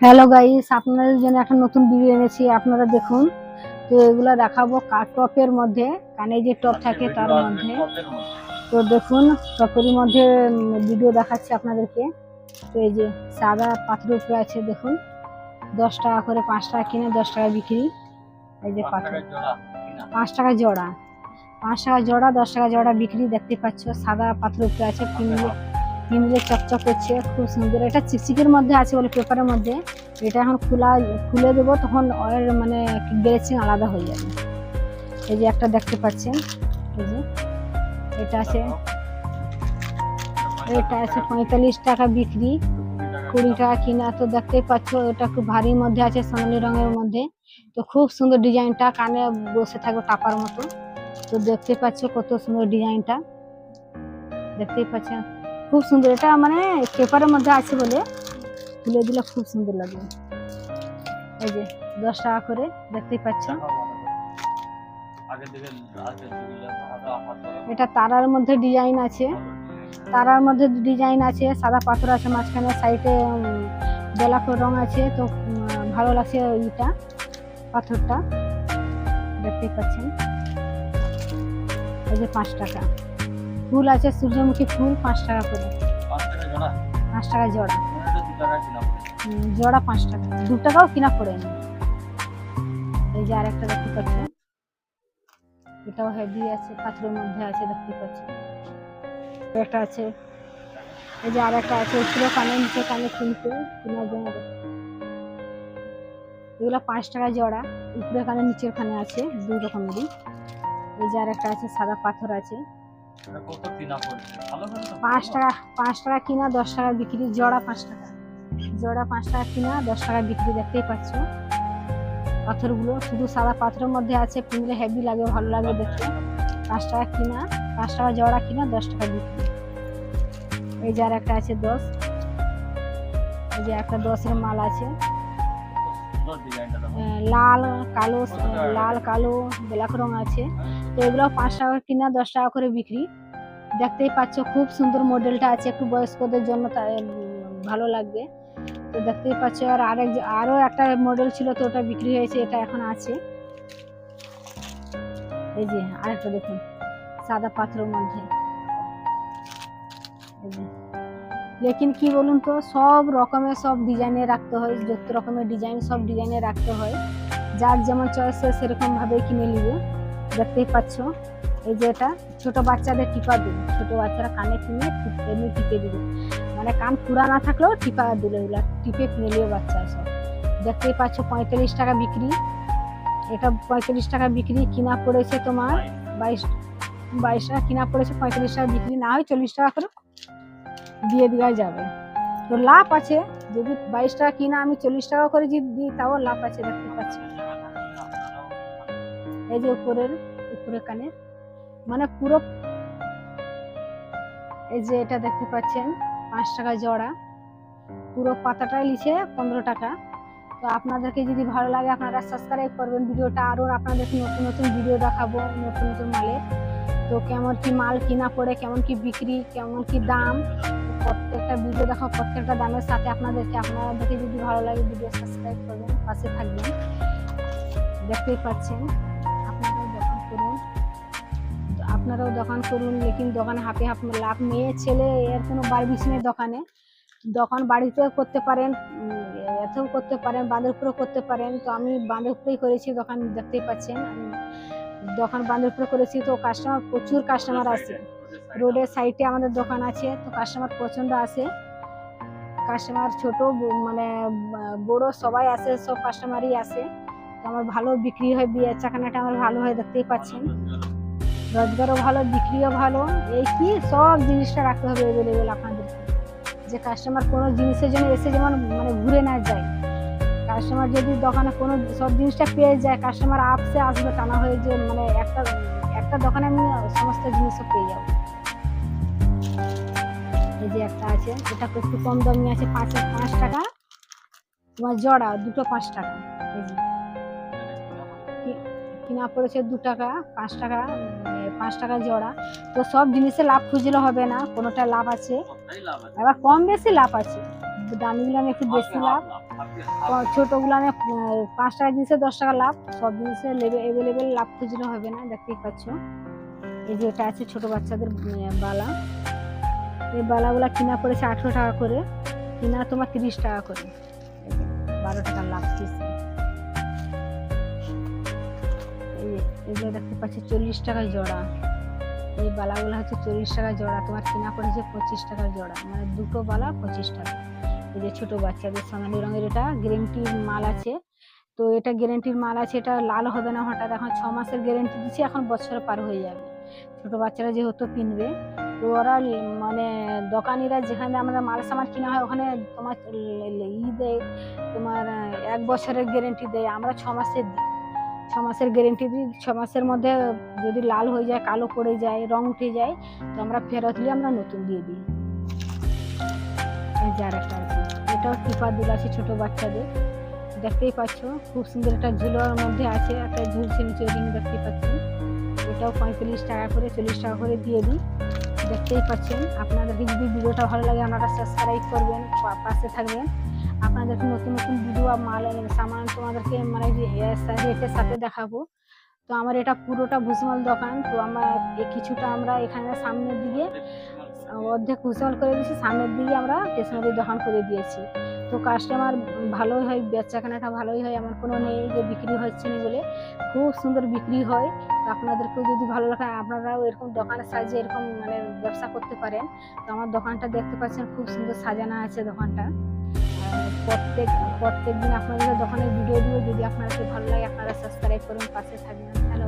Hello guys আপনাদের জন্য একটা নতুন ভিডিও এনেছি আপনারা দেখুন। তো এগুলো দেখাবো কার টপের মধ্যে কানে যে টপ থাকে তার মধ্যে। তো দেখুন টপের মধ্যে ভিডিও দেখাচ্ছি আপনাদেরকে। তো এই যে সাদা পাথরের উপরে আছে দেখুন। দশ টাকা করে পাঁচ টাকা কিনে দশ টাকা বিক্রি। এই যে পাথর। পাঁচ টাকা জোড়া। পাঁচ টাকা জোড়া দশ টাকা জোড়া বিক্রি দেখতে পাচ্ছ সাদা পাথরের উপরে আছে কিনলে চকচক করছে, খুব সুন্দর। এটা চিকচিকের মধ্যে আছে বলে পেপারের মধ্যে। এটা এখন খোলা, খুলে দেবো, তখন ওর মানে গ্লেচিং আলাদা হয়ে যাবে। এই যে একটা দেখতে পাচ্ছেন, এই যে এটা আছে। এটা আছে পঁয়তাল্লিশ টাকা বিক্রি। কুড়ি টাকা কিনা, তো দেখতেই পাচ্ছ, এটা খুব ভারীর মধ্যে আছে, সোনালি রঙের মধ্যে। তো খুব সুন্দর ডিজাইনটা, কানে বসে থাকবে টাপার মতো। তো দেখতে পাচ্ছ কত সুন্দর ডিজাইনটা। দেখতেই পাচ্ছেন। খুব সুন্দর। এটা মানে পেপারের মধ্যে আছে বলে খুলে দিলে খুব সুন্দর লাগবে এই যে, দশ টাকা করে, দেখতেই পাচ্ছ এটা তারার মধ্যে ডিজাইন আছে। তারার মধ্যে ডিজাইন আছে, সাদা পাথর আছে মাঝখানে, সাইডে গোলাপ রং আছে। তো ভালো লাগছে ওইটা পাথরটা। দেখতেই পাচ্ছেন। এই যে পাঁচ টাকা। ফুল আছে সূর্যমুখী ফুল পাঁচ টাকা করে। পাঁচ টাকা জোড়া? জোড়া। পাঁচ টাকা। দু টাকাও কিনা পড়েনি এই যে আরেকটা দেখতে পাচ্ছেন এটাও হেভি আছে পাথরের মধ্যে আছে দেখতে পাচ্ছেন একটা আছে। এই যে আরেকটা আছে উপরে কানে নিচে কানে কিনতে কেনার জন্য। এগুলো পাঁচ টাকা জোড়া। উপরে কানে নিচের কানে আছে দুই রকমেরই। এই যে আরেকটা আছে সাদা পাথর আছে। টাকা কিনা দশ টাকা বিক্রি জোড়া টাকা। জোড়া টাকা কিনা দশ টাকা বিক্রি দেখতেই পাচ্ছ। পাথরগুলো শুধু সাদা পাথরের মধ্যে আছে হেভি লাগে ভালো লাগে দেখতে। টাকা কিনা টাকা জোড়া কিনা দশ টাকা বিক্রি। এই একটা আছে এই যে একটা মাল আছে। লাল কালো লাল কালো ব্ল্যাক রং আছে। তো এগুলো পাঁচ টাকা কিনা, দশ টাকা করে বিক্রি। দেখতেই পাচ্ছ খুব সুন্দর মডেলটা আছে, একটু বয়স্কদের জন্য ভালো লাগবে। তো দেখতেই পাচ্ছ আর আরেক আরও একটা মডেল ছিল তো ওটা বিক্রি হয়েছে, এটা এখন আছে। এই যে, আরেকটা দেখুন, সাদা পাথরের মধ্যে। লেকিন কি বলুন তো, সব রকমের সব ডিজাইনে রাখতে হয়, যত রকমের ডিজাইন সব ডিজাইনে রাখতে হয়। যার যেমন চয়েস সেরকম ভাবে কিনে নিবে। দেখতেই পাচ্ছ। এই যে এটা, ছোট বাচ্চাদের টিপা দিবে ছোট বাচ্চারা কানে কিনে এমনি টিপে দিবে মানে কান পুরা না থাকলেও টিপা দিলে এগুলা, টিপে কিনে নিবে বাচ্চা সব দেখতেই পাচ্ছ, পঁয়তাল্লিশ টাকা বিক্রি। এটা পঁয়তাল্লিশ টাকা বিক্রি, কিনা পড়েছে তোমার বাইশ বাইশ টাকা, কিনা পড়েছে পঁয়তাল্লিশ টাকা বিক্রি। না হয় চল্লিশ টাকা করে দিয়ে দেওয়া যাবে। তো লাভ আছে। যদি বাইশ টাকা কিনা আমি চল্লিশ টাকা করে যদি দিই, তাও লাভ আছে, দেখতে পাচ্ছি। এই যে উপরের উপরে কানে। মানে পুরো এই যে এটা দেখতে পাচ্ছেন, পাঁচ টাকা জোড়া। পুরো পাতাটাই লিখে পনেরো টাকা। তো আপনাদেরকে যদি ভালো লাগে, আপনারা সাবস্ক্রাইব করবেন ভিডিওটা। আরও আপনাদেরকে নতুন নতুন ভিডিও দেখাবো, নতুন নতুন মালের তো কেমন কি মাল কিনা পড়ে, কেমন কি বিক্রি, কেমন কি দাম, প্রত্যেকটা ভিডিও দেখো, প্রত্যেকটা দামের সাথে আপনাদেরকে আপনাদেরকে যদি ভালো লাগে, ভিডিও সাবস্ক্রাইব করবেন, পাশে থাকবেন। দেখতেই পাচ্ছেন। আপনারাও দোকান করুন, লেকিন দোকানে হাফে হাফ লাভ মেয়ে, ছেলে, এর কোনো বারবিস নেই দোকানে। দোকান বাড়িতেও করতে পারেন এতেও করতে পারেন বাঁধের উপরেও করতে পারেন। তো আমি বাঁধের উপরেই করেছি দোকান, দেখতেই পাচ্ছেন। দোকান বাঁধের উপরে করেছি, তো কাস্টমার প্রচুর কাস্টমার আসে রোডের সাইডে আমাদের দোকান আছে, তো কাস্টমার প্রচণ্ড আসে কাস্টমার ছোট মানে বড় সবাই আসে সব কাস্টমারই আসে আমার ভালো বিক্রি হয়, বিয়ের চাকানাটা আমার ভালো হয়, দেখতেই পাচ্ছেন। রোজগারও ভালো বিক্রিও ভালো। এই কি? সব জিনিসটা রাখতে হবে অ্যাভেলেবেল আপনাদেরকে যে কাস্টমার কোনো জিনিসের জন্য এসে যেমন মানে ঘুরে না যায়। কাস্টমার যদি দোকানে কোনো সব জিনিসটা পেয়ে যায় কাস্টমার আপসে আসবে টানা হয়ে যে মানে একটা একটা দোকানে আমি সমস্ত জিনিসও পেয়ে যাব। এই যে একটা আছে এটা একটু কম দামি আছে পাঁচ পাঁচ টাকা। তোমার জোড়া দুটো পাঁচ টাকা। এই যে। কিনা পড়েছে দু টাকা পাঁচ টাকা। পাঁচ টাকা জোড়া। তো সব জিনিসে লাভ খুঁজলে হবে না কোনোটা লাভ আছে। আবার কম বেশি লাভ আছে। দামিগুলো একটু বেশি লাভ। ছোটগুলো আমি পাঁচ টাকা জিনিসে দশ টাকা লাভ। সব জিনিসে অ্যাভেলেবেল লাভ খুঁজলে হবে না দেখতেই পাচ্ছ। এই যে এটা আছে ছোট বাচ্চাদের বালা। এই বালাগুলা কিনা পড়েছে আঠেরো টাকা করে। কিনা তোমার তিরিশ টাকা করে। বারো টাকা লাভ পিস এগুলো দেখতে পাচ্ছি চল্লিশ টাকা জোড়া। এই বালাগুলো হচ্ছে চল্লিশ টাকা জোড়া। তোমার কিনা পড়েছে পঁচিশ টাকা জোড়া। মানে দুটো বালা পঁচিশ টাকা। এই যে ছোট বাচ্চাদের সোনালি রঙের এটা গ্যারেন্টির মাল আছে। তো এটা গ্যারেন্টির মাল আছে, এটা লাল হবে না হঠাৎ। এখন ছ মাসের গ্যারেন্টি দিচ্ছে, এখন বছর পার হয়ে যাবে। ছোট বাচ্চারা যেহেতু কিনবে, তো ওরা মানে দোকানিরা যেখানে আমরা মাল সামান কিনা হয়, ওখানে তোমার ই দেয় তোমার এক বছরের গ্যারেন্টি দেয়। আমরা ছ মাসের দিই। ছ মাসের গ্যারেন্টি দিই ছ মাসের মধ্যে যদি লাল হয়ে যায়, কালো পড়ে যায়, রং উঠে যায়, তো আমরা ফেরত নিয়ে আমরা নতুন দিয়ে দিই। এই যে আরেকটা আছে এটাও টিপা দিল আছে ছোট বাচ্চাদের। দেখতেই পাচ্ছ, খুব সুন্দর একটা ঝুলোর মধ্যে আছে, একটা ঝুলছে নিচে রিং দেখতেই পাচ্ছেন এটাও পঁয়তাল্লিশ টাকা করে, চল্লিশ টাকা করে দিয়ে দিই। দেখতেই পাচ্ছেন। আপনাদের যদি ভিডিওটা ভালো লাগে, আপনারা সাবস্ক্রাইব করবেন পাশে থাকবেন। আপনাদেরকে নতুন নতুন ভিডিও মাল সামান তোমাদেরকে মানে রেটের সাথে দেখাবো। তো আমার এটা পুরোটা ভুসমাল দোকান। তো আমার কিছুটা আমরা এখানে সামনের দিকে, অর্ধেক ভুসমাল করে দিয়েছি, সামনের দিকে আমরা স্টেশনারি দোকান করে দিয়েছি। তো কাস্টমার ভালোই হয় বেচা কেনাটা ভালোই হয়, এমন কোনো নেই যে বিক্রি হচ্ছে না বলে। খুব সুন্দর বিক্রি হয়। তো আপনাদেরকেও যদি ভালো লাগে, আপনারাও এরকম দোকানের সাইজে এরকম মানে ব্যবসা করতে পারেন। তো আমার দোকানটা দেখতে পাচ্ছেন, খুব সুন্দর সাজানো আছে দোকানটা। প্রত্যেক প্রত্যেক দিন আপনাদের দোকানের ভিডিও দিয়ে যদি আপনাদের ভালো লাগে, আপনারা সাবস্ক্রাইব করুন, পাশে থাকবেন। হ্যালো